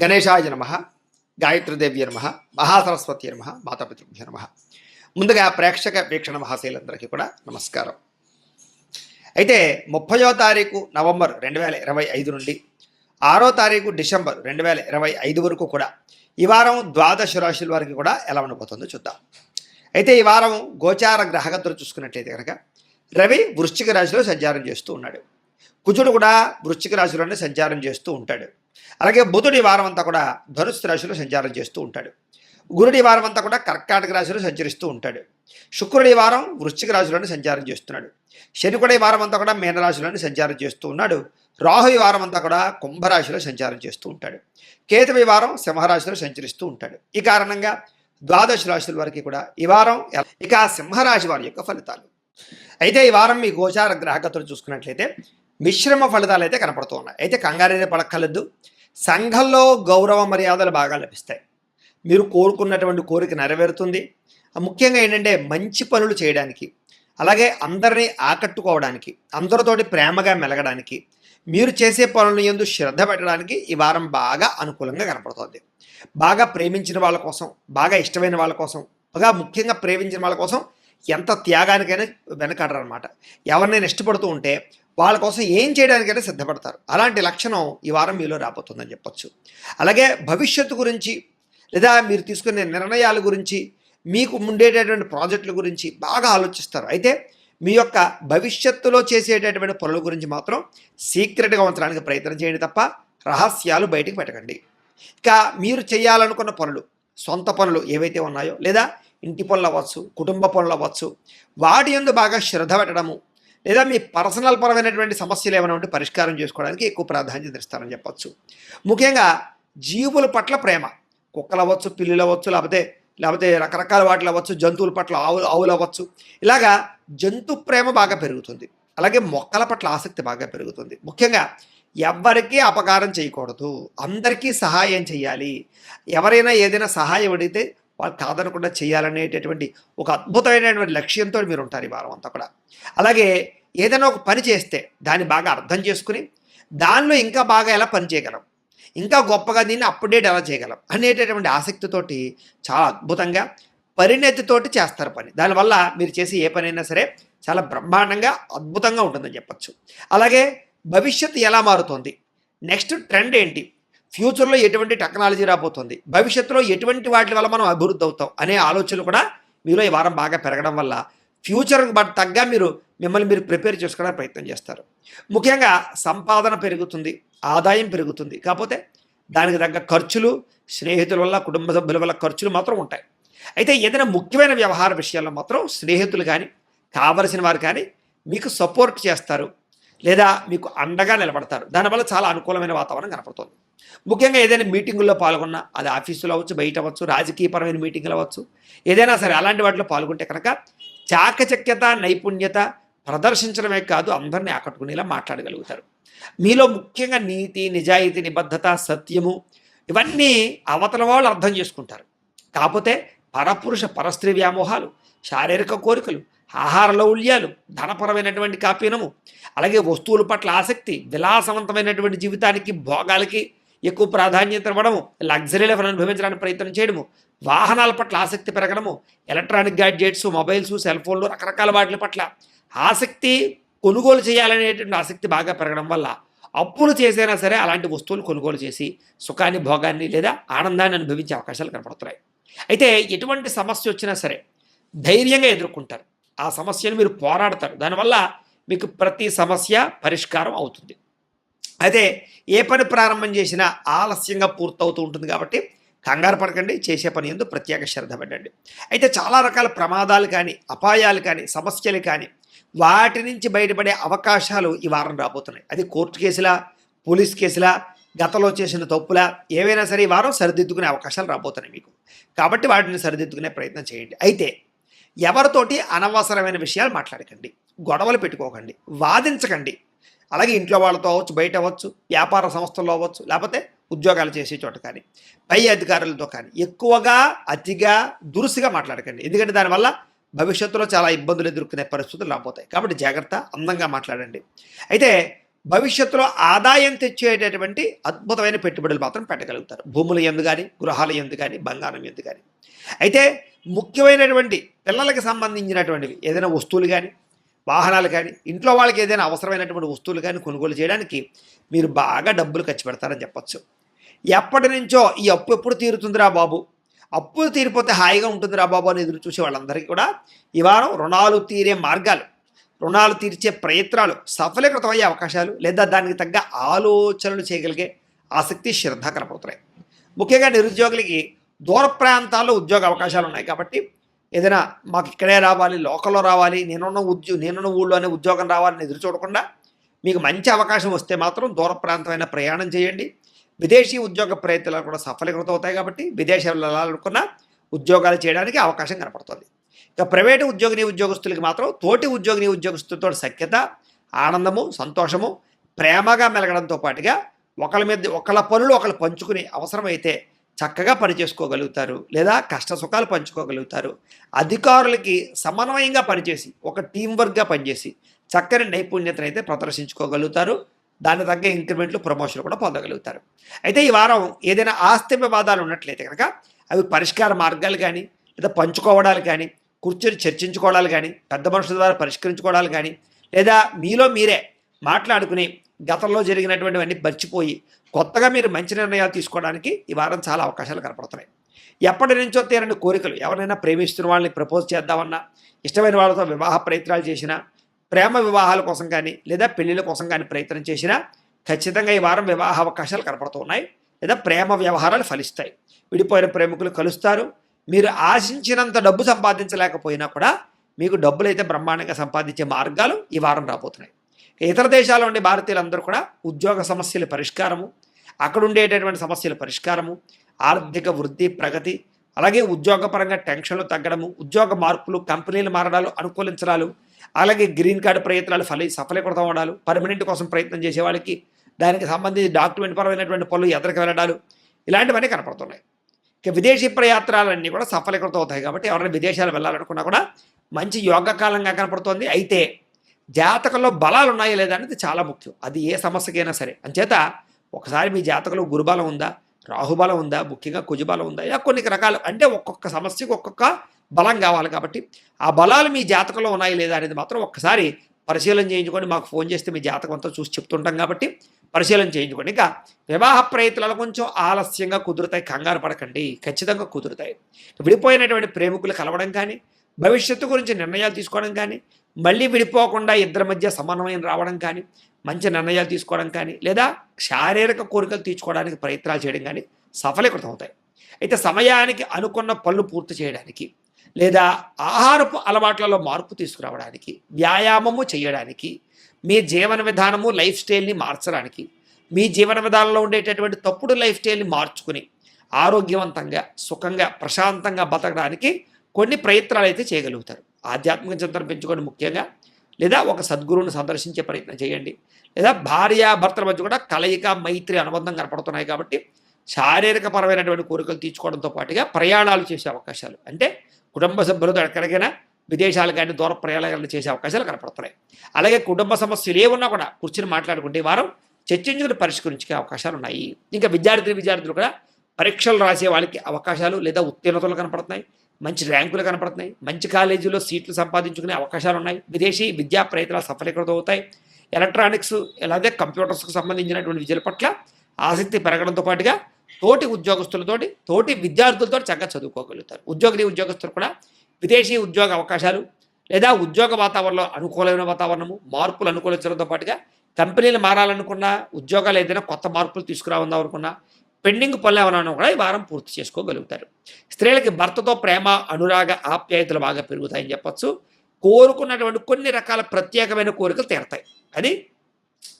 గణేశాయ నమ గాయత్రీదేవి నమ మహాసరస్వతి నమ మాతాపితృభ్య నమ. ముందుగా ప్రేక్షక వీక్షణ మహాశైలందరికీ కూడా నమస్కారం. అయితే ముప్పయో తారీఖు నవంబర్ రెండు వేల ఇరవై ఐదు నుండి ఆరో తారీఖు డిసెంబర్ రెండు వేల ఇరవై ఐదు వరకు కూడా ఈ వారం ద్వాదశ రాశుల వారికి కూడా ఎలా ఉండిపోతుందో చూద్దాం. అయితే ఈ వారం గోచార గ్రహగతులు చూసుకున్నట్లయితే కనుక రవి వృశ్చిక రాశిలో సంచారం చేస్తూ ఉన్నాడు. కుజుడు కూడా వృశ్చిక రాశిలోనే సంచారం చేస్తూ ఉంటాడు. అలాగే బుధుడి వారం అంతా కూడా ధనుస్సు రాశిలో సంచారం చేస్తూ ఉంటాడు. గురుడి వారం అంతా కూడా కర్కాటక రాశిలో సంచరిస్తూ ఉంటాడు. శుక్రుడి వారం వృశ్చిక రాశిలోనే సంచారం చేస్తున్నాడు. శని కూడా ఈ వారం అంతా కూడా మీనరాశిలోనే సంచారం చేస్తూ ఉన్నాడు. రాహు ఈ వారం అంతా కూడా కుంభరాశిలో సంచారం చేస్తూ ఉంటాడు. కేతు ఈ వారం సింహరాశిలో సంచరిస్తూ ఉంటాడు. ఈ కారణంగా ద్వాదశ రాశుల వారికి కూడా ఈ వారం ఇక సింహరాశి వారి యొక్క ఫలితాలు. అయితే ఈ వారం మీ గోచార గ్రహగతులు చూసుకున్నట్లయితే మిశ్రమ ఫలితాలు అయితే కనపడుతూ ఉన్నాయి. అయితే కంగారే పడక్కర్లేదు. సంఘంలో గౌరవ మర్యాదలు బాగా లభిస్తాయి. మీరు కోరుకున్నటువంటి కోరిక నెరవేరుతుంది. ముఖ్యంగా ఏంటంటే మంచి పనులు చేయడానికి అలాగే అందరినీ ఆకట్టుకోవడానికి అందరితోటి ప్రేమగా మెలగడానికి మీరు చేసే పనులను ఎందు శ్రద్ధ పెట్టడానికి ఈ వారం బాగా అనుకూలంగా కనపడుతుంది. బాగా ప్రేమించిన వాళ్ళ కోసం బాగా ఇష్టమైన వాళ్ళ కోసం బాగా ముఖ్యంగా ప్రేమించిన వాళ్ళ కోసం ఎంత త్యాగానికైనా వెనకాడరు అనమాట ఎవరినైనా ఇష్టపడుతూ ఉంటే వాళ్ళ కోసం ఏం చేయడానికైనా సిద్ధపడతారు. అలాంటి లక్షణం ఈ వారం మీలో రాబోతుందని చెప్పొచ్చు. అలాగే భవిష్యత్తు గురించి లేదా మీరు తీసుకునే నిర్ణయాల గురించి మీకు ఉండేటటువంటి ప్రాజెక్టుల గురించి బాగా ఆలోచిస్తారు. అయితే మీ యొక్క భవిష్యత్తులో చేసేటటువంటి పనుల గురించి మాత్రం సీక్రెట్గా ఉంచడానికి ప్రయత్నం చేయండి తప్ప రహస్యాలు బయటకు పెట్టకండి. ఇక మీరు చేయాలనుకున్న పనులు సొంత పనులు ఏవైతే ఉన్నాయో లేదా ఇంటి పనులు అవ్వచ్చు కుటుంబ పనులు అవ్వచ్చు వాటి ఎందు బాగా శ్రద్ధ పెట్టడము లేదా మీ పర్సనల్ పరమైనటువంటి సమస్యలు ఏమైనా ఉంటే పరిష్కారం చేసుకోవడానికి ఎక్కువ ప్రాధాన్యత ఇస్తారని చెప్పచ్చు. ముఖ్యంగా జీవుల పట్ల ప్రేమ. కుక్కలు అవ్వచ్చు పిల్లులు అవ్వచ్చు లేకపోతే లేకపోతే రకరకాల వాటిలు అవ్వచ్చు జంతువుల పట్ల ఆవులు ఆవులు అవ్వచ్చు. ఇలాగా జంతు ప్రేమ బాగా పెరుగుతుంది. అలాగే మొక్కల పట్ల ఆసక్తి బాగా పెరుగుతుంది. ముఖ్యంగా ఎవ్వరికీ అపకారం చేయకూడదు. అందరికీ సహాయం చేయాలి ఎవరైనా ఏదైనా సహాయం అడిగితే వాళ్ళు కాదనకుండా చేయాలనేటటువంటి ఒక అద్భుతమైనటువంటి లక్ష్యంతో మీరు ఉంటారు ఈ వారం అంతా కూడా. అలాగే ఏదైనా ఒక పని చేస్తే దాన్ని బాగా అర్థం చేసుకుని దానిలో ఇంకా బాగా ఎలా పని చేయగలం? ఇంకా గొప్పగా దీన్ని అప్డేట్ ఎలా చేయగలం? అనేటటువంటి ఆసక్తితోటి చాలా అద్భుతంగా పరిణతితోటి చేస్తారు పని. దానివల్ల మీరు చేసే ఏ పనైనా సరే చాలా బ్రహ్మాండంగా అద్భుతంగా ఉంటుందని చెప్పచ్చు. అలాగే భవిష్యత్తు ఎలా మారుతోంది? నెక్స్ట్ ట్రెండ్ ఏంటి? ఫ్యూచర్లో ఎటువంటి టెక్నాలజీ రాబోతుంది? భవిష్యత్తులో ఎటువంటి వాటి వల్ల మనం అభివృద్ధి అవుతాం? అనే ఆలోచనలు కూడా మీలో ఈ వారం బాగా పెరగడం వల్ల ఫ్యూచర్కి బట్ తగ్గ మీరు మిమ్మల్ని మీరు ప్రిపేర్ చేసుకోవడానికి ప్రయత్నం చేస్తారు. ముఖ్యంగా సంపాదన పెరుగుతుంది ఆదాయం పెరుగుతుంది. కాకపోతే దానికి తగ్గ ఖర్చులు స్నేహితుల వల్ల కుటుంబ సభ్యుల వల్ల ఖర్చులు మాత్రం ఉంటాయి. అయితే ఏదైనా ముఖ్యమైన వ్యవహార విషయాల్లో మాత్రం స్నేహితులు కానీ కావలసిన వారు కానీ మీకు సపోర్ట్ చేస్తారు. లేదా మీకు అండగా నిలబడతారు. దానివల్ల చాలా అనుకూలమైన వాతావరణం కనపడుతుంది. ముఖ్యంగా ఏదైనా మీటింగుల్లో పాల్గొన్నా అది ఆఫీసులో అవ్వచ్చు బయట అవ్వచ్చు రాజకీయపరమైన మీటింగులు అవ్వచ్చు. ఏదైనా సరే అలాంటి వాటిలో పాల్గొంటే కనుక చాకచక్యత నైపుణ్యత ప్రదర్శించడమే కాదు అందరినీ ఆకట్టుకునేలా మాట్లాడగలుగుతారు. మీలో ముఖ్యంగా నీతి నిజాయితీ నిబద్ధత సత్యము ఇవన్నీ అవతల వాళ్ళు అర్థం చేసుకుంటారు. కాకపోతే పరపురుష పరస్త్రీ వ్యామోహాలు శారీరక కోరికలు ఆహార లౌల్యాలు ధనపరమైనటువంటి కాపీనము అలాగే వస్తువుల పట్ల ఆసక్తి విలాసవంతమైనటువంటి జీవితానికి భోగాలకి ఎక్కువ ప్రాధాన్యత ఇవ్వడము లగ్జరీ లైఫ్ అనుభవించడానికి ప్రయత్నం చేయడము వాహనాల పట్ల ఆసక్తి పెరగడము ఎలక్ట్రానిక్ గ్యాడ్జెట్స్ మొబైల్స్ సెల్ ఫోన్లు రకరకాల వాటి పట్ల ఆసక్తి కొనుగోలు చేయాలనేటువంటి ఆసక్తి బాగా పెరగడం వల్ల అప్పులు చేసైనా సరే అలాంటి వస్తువులు కొనుగోలు చేసి సుఖాన్ని భోగాన్ని లేదా ఆనందాన్ని అనుభవించే అవకాశాలు కనపడుతున్నాయి. అయితే ఎటువంటి సమస్య వచ్చినా సరే ధైర్యంగా ఎదుర్కొంటారు. ఆ సమస్యను మీరు పోరాడతారు. దానివల్ల మీకు ప్రతి సమస్య పరిష్కారం అవుతుంది. అయితే ఏ పని ప్రారంభం చేసినా ఆలస్యంగా పూర్తవుతూ ఉంటుంది కాబట్టి కంగారు పడకండి. చేసే పని ఎందు ప్రత్యేక శ్రద్ధ పెట్టండి. అయితే చాలా రకాల ప్రమాదాలు కానీ అపాయాలు కానీ సమస్యలు కానీ వాటి నుంచి బయటపడే అవకాశాలు ఈ వారం రాబోతున్నాయి. అది కోర్టు కేసులా పోలీస్ కేసులా గతంలో చేసిన తప్పులా ఏవైనా సరే ఈ వారం సరిదిద్దుకునే అవకాశాలు రాబోతున్నాయి మీకు. కాబట్టి వాటిని సరిదిద్దుకునే ప్రయత్నం చేయండి. అయితే ఎవరితోటి అనవసరమైన విషయాలు మాట్లాడకండి. గొడవలు పెట్టుకోకండి. వాదించకండి. అలాగే ఇంట్లో వాళ్ళతో అవ్వచ్చు బయట అవ్వచ్చు వ్యాపార సంస్థల్లో అవ్వచ్చు లేకపోతే ఉద్యోగాలు చేసే చోట కానీ పై అధికారులతో కానీ ఎక్కువగా అతిగా దురుసుగా మాట్లాడకండి. ఎందుకంటే దానివల్ల భవిష్యత్తులో చాలా ఇబ్బందులు ఎదుర్కొనే పరిస్థితులు రాబోతాయి. కాబట్టి జాగ్రత్త అందంగా మాట్లాడండి. అయితే భవిష్యత్తులో ఆదాయం తెచ్చేటటువంటి అద్భుతమైన పెట్టుబడులు మాత్రం పెట్టగలుగుతారు. భూముల ఎందు కానీ గృహాల ఎందు కానీ బంగారం ఎందు కానీ అయితే ముఖ్యమైనటువంటి పిల్లలకి సంబంధించినటువంటివి. ఏదైనా వస్తువులు కానీ వాహనాలు కానీ ఇంట్లో వాళ్ళకి ఏదైనా అవసరమైనటువంటి వస్తువులు కానీ కొనుగోలు చేయడానికి మీరు బాగా డబ్బులు ఖర్చు పెడతారని చెప్పచ్చు. ఎప్పటి నుంచో ఈ అప్పు ఎప్పుడు తీరుతుందిరా బాబు? అప్పులు తీరిపోతే హాయిగా ఉంటుందిరా బాబు అని ఎదురు చూసే వాళ్ళందరికీ కూడా ఈ వారం రుణాలు తీరే మార్గాలు రుణాలు తీర్చే ప్రయత్నాలు సఫలీకృతమయ్యే అవకాశాలు లేదా దానికి తగ్గ ఆలోచనలు చేయగలిగే ఆసక్తి శ్రద్ధ కనపడుతున్నాయి. ముఖ్యంగా నిరుద్యోగులకి దూర ప్రాంతాల్లో ఉద్యోగ అవకాశాలు ఉన్నాయి కాబట్టి ఏదైనా మాకు ఇక్కడే రావాలి లోకల్లో రావాలి నేనున్న ఉద్యో నేనున్న ఊళ్ళోనే ఉద్యోగం రావాలని ఎదురు చూడకుండా మీకు మంచి అవకాశం వస్తే మాత్రం దూర ప్రాంతమైన ప్రయాణం చేయండి. విదేశీ ఉద్యోగ ప్రయత్నాలు కూడా సఫలీకృతం అవుతాయి కాబట్టి విదేశాలు వెళ్ళాలనుకున్న ఉద్యోగాలు చేయడానికి అవకాశం కనపడుతుంది. ఇక ప్రైవేటు ఉద్యోగిని ఉద్యోగస్తులకి మాత్రం తోటి ఉద్యోగిని ఉద్యోగస్తులతో సఖ్యత ఆనందము సంతోషము ప్రేమగా మెలగడంతో పాటుగా ఒకళ్ళ మీద ఒకళ్ళ పనులు ఒకళ్ళు పంచుకుని అవసరమైతే చక్కగా పని చేసుకోగలుగుతారు లేదా కష్ట సుఖాలు పంచుకోగలుగుతారు. అధికారులకి సమన్వయంగా పనిచేసి ఒక టీం వర్క్గా పనిచేసి చక్కని నైపుణ్యతను అయితే ప్రదర్శించుకోగలుగుతారు. దాని తగ్గ ఇంక్రిమెంట్లు ప్రమోషన్లు కూడా పొందగలుగుతారు. అయితే ఈ వారం ఏదైనా ఆస్తి వివాదాలు ఉన్నట్లయితే కనుక అవి పరిష్కార మార్గాలు కానీ లేదా పంచుకోవడాలు కానీ కూర్చొని చర్చించుకోవడాలు కానీ పెద్ద మనుషుల ద్వారా పరిష్కరించుకోవడాలు కానీ లేదా మీలో మీరే మాట్లాడుకుని గతంలో జరిగినటువంటివన్నీ మర్చిపోయి కొత్తగా మీరు మంచి నిర్ణయాలు తీసుకోవడానికి ఈ వారం చాలా అవకాశాలు కనపడుతున్నాయి. ఎప్పటి నుంచో తీరని కోరికలు ఎవరైనా ప్రేమిస్తున్న వాళ్ళని ప్రపోజ్ చేద్దామన్నా ఇష్టమైన వాళ్ళతో వివాహ ప్రయత్నాలు చేసినా ప్రేమ వివాహాల కోసం కానీ లేదా పెళ్ళిళ్ళ కోసం కానీ ప్రయత్నం చేసినా ఖచ్చితంగా ఈ వారం వివాహ అవకాశాలు కనపడుతున్నాయి లేదా ప్రేమ వ్యవహారాలు ఫలిస్తాయి. విడిపోయిన ప్రేమికులు కలుస్తారు. మీరు ఆశించినంత డబ్బు సంపాదించలేకపోయినా కూడా మీకు డబ్బులు అయితే బ్రహ్మాండంగా సంపాదించే మార్గాలు ఈ వారం రాబోతున్నాయి. ఇతర దేశాల ఉండే భారతీయులందరూ కూడా ఉద్యోగ సమస్యల పరిష్కారము అక్కడ ఉండేటటువంటి సమస్యల పరిష్కారము ఆర్థిక వృద్ధి ప్రగతి అలాగే ఉద్యోగపరంగా టెన్షన్లు తగ్గడము ఉద్యోగ మార్పులు కంపెనీలు మారడాలు అనుకూలించడాలు అలాగే గ్రీన్ కార్డు ప్రయత్నాలు ఫలి సఫలీకృతం అవడాలు పర్మనెంట్ కోసం ప్రయత్నం చేసే వాళ్ళకి దానికి సంబంధించి డాక్యుమెంట్ పరమైనటువంటి పనులు ఎదరికి వెళ్ళడాలు ఇలాంటివన్నీ కనపడుతున్నాయి. ఇక విదేశీ ప్రయాత్రాలన్నీ కూడా సఫలీకృతం అవుతాయి కాబట్టి ఎవరైనా విదేశాలు వెళ్ళాలనుకున్నా కూడా మంచి యోగకాలంగా కనపడుతోంది. అయితే జాతకంలో బలాలు ఉన్నాయా లేదా అనేది చాలా ముఖ్యం. అది ఏ సమస్యకైనా సరే. అంచేత ఒకసారి మీ జాతకంలో గురుబలం ఉందా? రాహుబలం ఉందా? ముఖ్యంగా కుజబలం ఉందా? ఇలా కొన్ని రకాలు. అంటే ఒక్కొక్క సమస్యకు ఒక్కొక్క బలం కావాలి కాబట్టి ఆ బలాలు మీ జాతకంలో ఉన్నాయి లేదా అనేది మాత్రం ఒక్కసారి పరిశీలన చేయించుకొని మాకు ఫోన్ చేస్తే మీ జాతకం అంతా చూసి చెప్తుంటాం కాబట్టి పరిశీలన చేయించుకోండి ఇంకా వివాహ ప్రయత్నాలు కొంచెం ఆలస్యంగా కుదురుతాయి. కంగారు పడకండి. ఖచ్చితంగా కుదురుతాయి. విడిపోయినటువంటి ప్రేమికులు కలవడం కానీ భవిష్యత్తు గురించి నిర్ణయాలు తీసుకోవడం కానీ మళ్ళీ విడిపోకుండా ఇద్దరి మధ్య సమన్వయం రావడం కానీ మంచి నిర్ణయాలు తీసుకోవడం కానీ లేదా శారీరక కోరికలు తీర్చుకోవడానికి ప్రయత్నాలు చేయడం కానీ సఫలీకృతం అవుతాయి. అయితే సమయానికి అనుకున్న పనులు పూర్తి చేయడానికి లేదా ఆహారపు అలవాట్లలో మార్పు తీసుకురావడానికి వ్యాయామము చేయడానికి మీ జీవన విధానము లైఫ్ స్టైల్ని మార్చడానికి మీ జీవన విధానంలో ఉండేటటువంటి తప్పుడు లైఫ్ స్టైల్ని మార్చుకుని ఆరోగ్యవంతంగా సుఖంగా ప్రశాంతంగా బతకడానికి కొన్ని ప్రయత్నాలు అయితే చేయగలుగుతారు. ఆధ్యాత్మిక చింతన పెంచుకొని ముఖ్యంగా లేదా ఒక సద్గురువుని సందర్శించే ప్రయత్నం చేయండి. లేదా భార్యాభర్తల మధ్య కూడా కలయిక మైత్రి అనుబంధం కనపడుతున్నాయి కాబట్టి శారీరక పరమైనటువంటి కోరికలు తీర్చుకోవడంతో పాటుగా ప్రయాణాలు చేసే అవకాశాలు. అంటే కుటుంబ సభ్యులతో ఎక్కడికైనా విదేశాలు కానీ దూర ప్రయాణాలు చేసే అవకాశాలు కనపడుతున్నాయి. అలాగే కుటుంబ సమస్యలు ఏమున్నా కూడా కూర్చుని మాట్లాడుకుంటే వారం చర్చించుకుని పరిష్కరించే అవకాశాలు ఉన్నాయి. ఇంకా విద్యార్థి విద్యార్థులు కూడా పరీక్షలు రాసే వాళ్ళకి అవకాశాలు లేదా ఉత్తీర్ణతలు కనపడుతున్నాయి. మంచి ర్యాంకులు కనపడుతున్నాయి. మంచి కాలేజీలో సీట్లు సంపాదించుకునే అవకాశాలు ఉన్నాయి. విదేశీ విద్యా ప్రయత్నాలు సఫలీకృతం అవుతాయి. ఎలక్ట్రానిక్స్ అలాగే కంప్యూటర్స్కి సంబంధించినటువంటి విద్యల పట్ల ఆసక్తి పెరగడంతో పాటుగా తోటి ఉద్యోగస్తులతోటి తోటి విద్యార్థులతో చక్కగా చదువుకోగలుగుతారు. ఉద్యోగిని ఉద్యోగస్తులు కూడా విదేశీ ఉద్యోగ అవకాశాలు లేదా ఉద్యోగ వాతావరణంలో అనుకూలమైన వాతావరణము మార్పులు అనుకూలించడంతో పాటుగా కంపెనీలు మారాలనుకున్నా ఉద్యోగాలు ఏదైనా కొత్త మార్పులు తీసుకురావాలనుకున్నా పెండింగ్ పనులు ఏమైనా కూడా ఈ వారం పూర్తి చేసుకోగలుగుతారు. స్త్రీలకి భర్తతో ప్రేమ అనురాగ ఆప్యాయతలు బాగా పెరుగుతాయని చెప్పచ్చు. కోరుకున్నటువంటి కొన్ని రకాల ప్రత్యేకమైన కోరికలు తీరతాయి. అది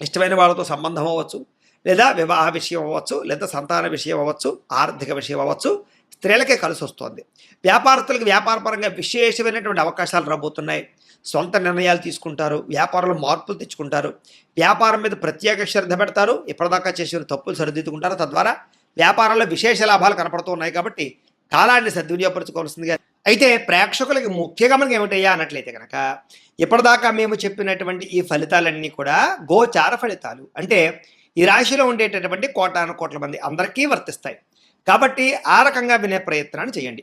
ఇష్టమైన వాళ్ళతో సంబంధం అవ్వచ్చు లేదా వివాహ విషయం అవ్వచ్చు లేదా సంతాన విషయం అవ్వచ్చు ఆర్థిక విషయం అవ్వచ్చు స్త్రీలకే కలిసి వస్తుంది వ్యాపారస్తులకు వ్యాపారపరంగా విశేషమైనటువంటి అవకాశాలు రాబోతున్నాయి. సొంత నిర్ణయాలు తీసుకుంటారు వ్యాపారంలో మార్పులు తెచ్చుకుంటారు. వ్యాపారం మీద ప్రత్యేక శ్రద్ధ పెడతారు. ఇప్పటిదాకా చేసిన తప్పులు సరిదిద్దుకుంటారు. తద్వారా వ్యాపారంలో విశేష లాభాలు కనపడుతూ ఉన్నాయి కాబట్టి కాలాన్ని సద్వినియోగపరచుకోవాల్సిందిగా. అయితే ప్రేక్షకులకి ముఖ్యంగా మనకి ఏమిటయ్యా అన్నట్లయితే కనుక ఇప్పటిదాకా మేము చెప్పినటువంటి ఈ ఫలితాలన్నీ కూడా గోచార ఫలితాలు. అంటే ఈ రాశిలో ఉండేటటువంటి కోటాను కోట్ల మంది అందరికీ వర్తిస్తాయి. కాబట్టి ఆ రకంగా వినే ప్రయత్నాన్ని చేయండి.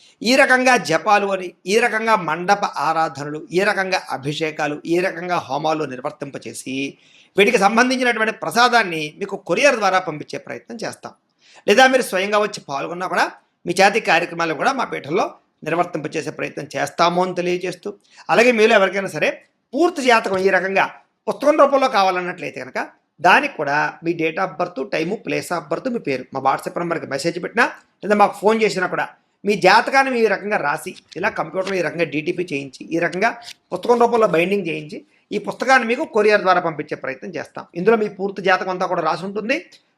ఈ రకంగా జపాలు అని ఈ రకంగా మండప ఆరాధనలు ఈ రకంగా అభిషేకాలు ఈ రకంగా హోమాలు నిర్వర్తింపచేసి వీటికి సంబంధించినటువంటి ప్రసాదాన్ని మీకు కొరియర్ ద్వారా పంపించే ప్రయత్నం చేస్తాం. లేదా మీరు స్వయంగా వచ్చి పాల్గొన్నా కూడా మీ చేతి కార్యక్రమాలు కూడా మా పీఠంలో నిర్వర్తింపచేసే ప్రయత్నం చేస్తాము అని తెలియజేస్తూ అలాగే మీలో ఎవరికైనా సరే పూర్తి జాతకం ఈ రకంగా పుస్తకం రూపంలో కావాలన్నట్లయితే కనుక దానికి కూడా మీ date of birth time place of birth మీ పేరు మా వాట్సాప్ నెంబర్కి మెసేజ్ పెట్టినా లేదా మాకు ఫోన్ చేసినా కూడా మీ జాతకాన్ని మీ రకంగా రాసి ఇలా కంప్యూటర్లో ఈ రకంగా డీటీపీ చేయించి ఈ రకంగా పుస్తకం రూపంలో బైండింగ్ చేయించి ఈ పుస్తకాన్ని మీకు కొరియర్ ద్వారా పంపించే ప్రయత్నం చేస్తాం. ఇందులో మీ పూర్తి జాతకం అంతా కూడా రాసి ఉంటుంది.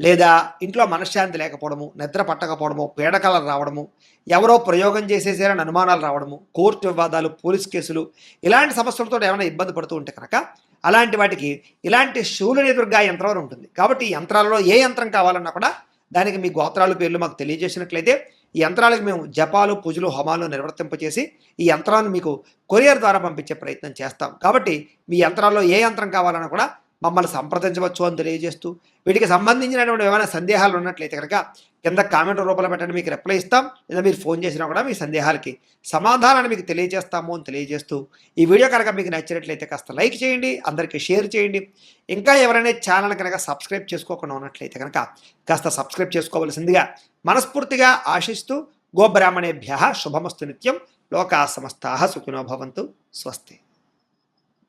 లేదా ఇంట్లో మనశ్శాంతి లేకపోవడము నిద్ర పట్టకపోవడము పీడకలలు రావడము ఎవరో ప్రయోగం చేసేసారని అనుమానాలు రావడము కోర్టు వివాదాలు పోలీస్ కేసులు ఇలాంటి సమస్యలతో ఏమైనా ఇబ్బంది పడుతూ ఉంటే కనుక అలాంటి వాటికి ఇలాంటి శివులని ఎదురుగా యంత్రం ఉంటుంది. కాబట్టి ఈ యంత్రాలలో ఏ యంత్రం కావాలన్నా కూడా దానికి మీ గోత్రాలు పేర్లు మాకు తెలియజేసినట్లయితే ఈ యంత్రాలకు మేము జపాలు పూజలు హోమాలు నిర్వర్తింపచేసి ఈ యంత్రాన్ని మీకు కొరియర్ ద్వారా పంపించే ప్రయత్నం చేస్తాం. కాబట్టి మీ యంత్రాల్లో ఏ యంత్రం కావాలన్నా కూడా మమ్మల్ని సంప్రదించవచ్చు అని తెలియజేస్తూ వీటికి సంబంధించినటువంటి ఏమైనా సందేహాలు ఉన్నట్లయితే కనుక కింద కామెంట్ రూపంలో పెట్టండి మీకు రిప్లై ఇస్తాం. లేదా మీరు ఫోన్ చేసినా కూడా మీ సందేహాలకి సమాధానాన్ని మీకు తెలియజేస్తాము అని తెలియజేస్తూ ఈ వీడియో కనుక మీకు నచ్చినట్లయితే కాస్త లైక్ చేయండి అందరికీ షేర్ చేయండి. ఇంకా ఎవరైనా ఛానల్ కనుక సబ్స్క్రైబ్ చేసుకోకుండా ఉన్నట్లయితే కనుక కాస్త సబ్స్క్రైబ్ చేసుకోవలసిందిగా మనస్ఫూర్తిగా ఆశిస్తూ గోబ్రాహ్మణేభ్య శుభమస్తు నిత్యం. లోకా సమస్తా సుఖినో భవంతు. స్వస్తి.